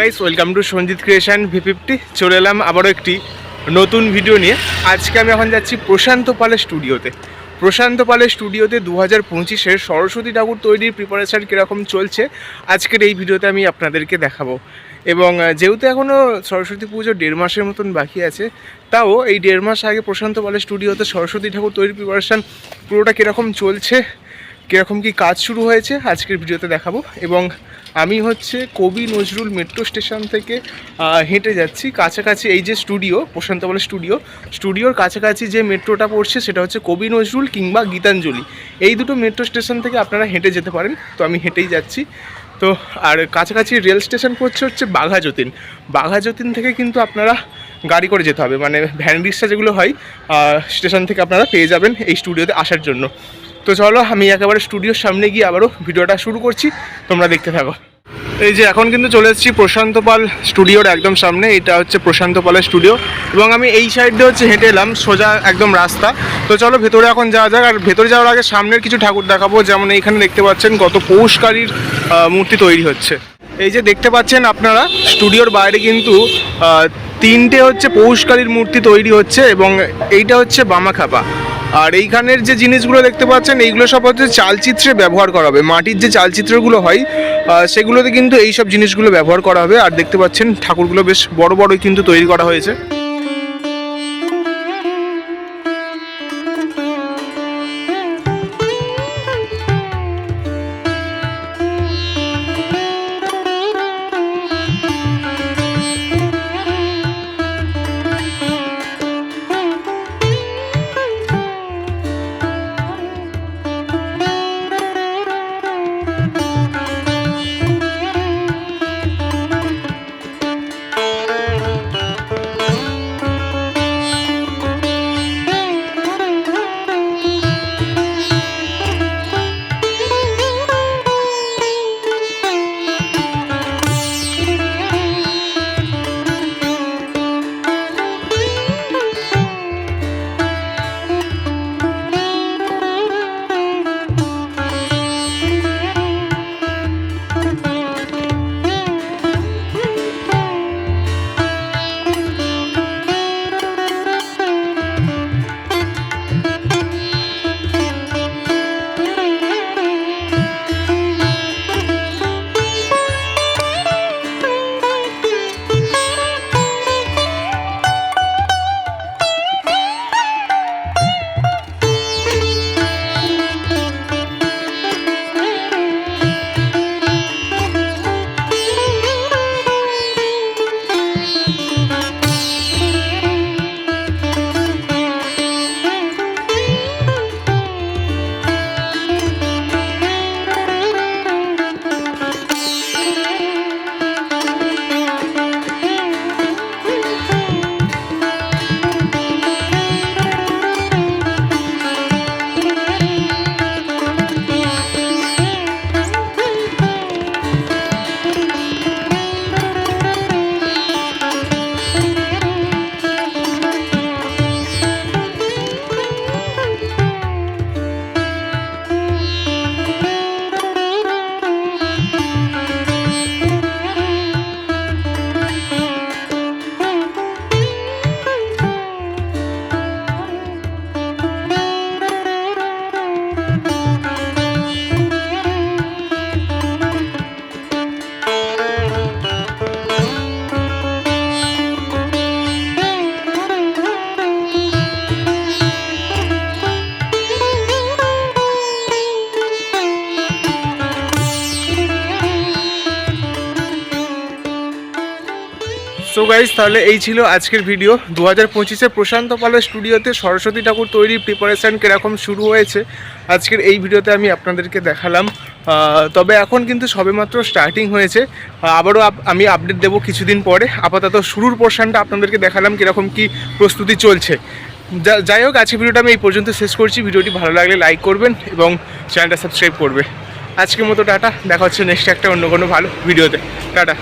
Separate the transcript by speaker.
Speaker 1: Guys welcome to Sanjit creation V fifty চলে এলাম আবারও একটি নতুন ভিডিও নিয়ে। আজকে আমি এখন যাচ্ছি প্রশান্ত পালের স্টুডিওতে প্রশান্ত পালের স্টুডিওতে দু হাজার পঁচিশের সরস্বতী ঠাকুর তৈরির প্রিপারেশান কীরকম চলছে, আজকের এই ভিডিওতে আমি আপনাদেরকে দেখাবো। এবং যেহেতু এখনও সরস্বতী পুজো দেড় মাসের মতন বাকি আছে, তাও এই দেড় মাস আগে প্রশান্ত পালের স্টুডিওতে সরস্বতী ঠাকুর তৈরির প্রিপারেশান পুরোটা কীরকম চলছে, কীরকম কি কাজ শুরু হয়েছে, আজকের ভিডিওতে দেখাবো। এবং আমি হচ্ছে কবি নজরুল মেট্রো স্টেশন থেকে হেঁটে যাচ্ছি। কাছাকাছি এই যে স্টুডিও প্রশান্ত বলের স্টুডিও স্টুডিওর কাছাকাছি যে মেট্রোটা পড়ছে সেটা হচ্ছে কবি নজরুল কিংবা গীতাঞ্জলি। এই দুটো মেট্রো স্টেশন থেকে আপনারা হেঁটে যেতে পারেন। তো আমি হেঁটেই যাচ্ছি। তো, আর কাছাকাছি রেল স্টেশন পড়ছে হচ্ছে বাঘা যতীন। বাঘা যতীন থেকে কিন্তু আপনারা গাড়ি করে যেতে হবে। মানে ভ্যান রিক্সা যেগুলো হয় স্টেশন থেকে আপনারা পেয়ে যাবেন এই স্টুডিওতে আসার জন্য। তো চলো, আমি একেবারে স্টুডিওর সামনে গিয়ে আবারও ভিডিওটা শুরু করছি। তোমরা দেখতে থাকো। এই যে এখন কিন্তু চলে এসেছি প্রশান্ত পাল স্টুডিওর একদম সামনে, এটা হচ্ছে প্রশান্ত পালের স্টুডিও। এবং আমি এই সাইড দিয়ে হচ্ছে হেঁটে এলাম, সোজা একদম রাস্তা। তো চলো, ভেতরে এখন যাওয়া যাক। আর ভেতরে যাওয়ার আগে সামনের কিছু ঠাকুর দেখাবো, যেমন এইখানে দেখতে পাচ্ছেন কত পৌষকারীর মূর্তি তৈরি হচ্ছে। এই যে দেখতে পাচ্ছেন আপনারা, স্টুডিওর বাইরে কিন্তু তিনটে হচ্ছে পৌষকারীর মূর্তি তৈরি হচ্ছে এবং এইটা হচ্ছে বামাখাপা। আর এইখানের যে জিনিসগুলো দেখতে পাচ্ছেন, এইগুলো সব হচ্ছে চালচিত্রে ব্যবহার করা হবে। মাটির যে চালচিত্রগুলো হয় সেগুলোতে কিন্তু এইসব জিনিসগুলো ব্যবহার করা হবে। আর দেখতে পাচ্ছেন, ঠাকুরগুলো বেশ বড় বড়ই কিন্তু তৈরি করা হয়েছে। সো গাইজ তাহলে এই ছিল আজকের ভিডিও দু হাজার পঁচিশে প্রশান্ত পালের স্টুডিওতে সরস্বতী ঠাকুর তৈরির প্রিপারেশান কীরকম শুরু হয়েছে, আজকের এই ভিডিওতে আমি আপনাদেরকে দেখালাম। তবে এখন কিন্তু সবেমাত্র স্টার্টিং হয়েছে। আবারও আমি আপডেট দেবো কিছুদিন পরে। আপাতত শুরুর পোর্শনটা আপনাদেরকে দেখালাম কীরকম কি প্রস্তুতি চলছে। যা- যাই হোক, আজকের ভিডিওটা আমি এই পর্যন্ত শেষ করছি। ভিডিওটি ভালো লাগলে লাইক করবেন এবং চ্যানেলটা সাবস্ক্রাইব করবে আজকের মতো টাটা। দেখা হচ্ছে নেক্সট একটা অন্য কোনো ভালো ভিডিওতে টাটা।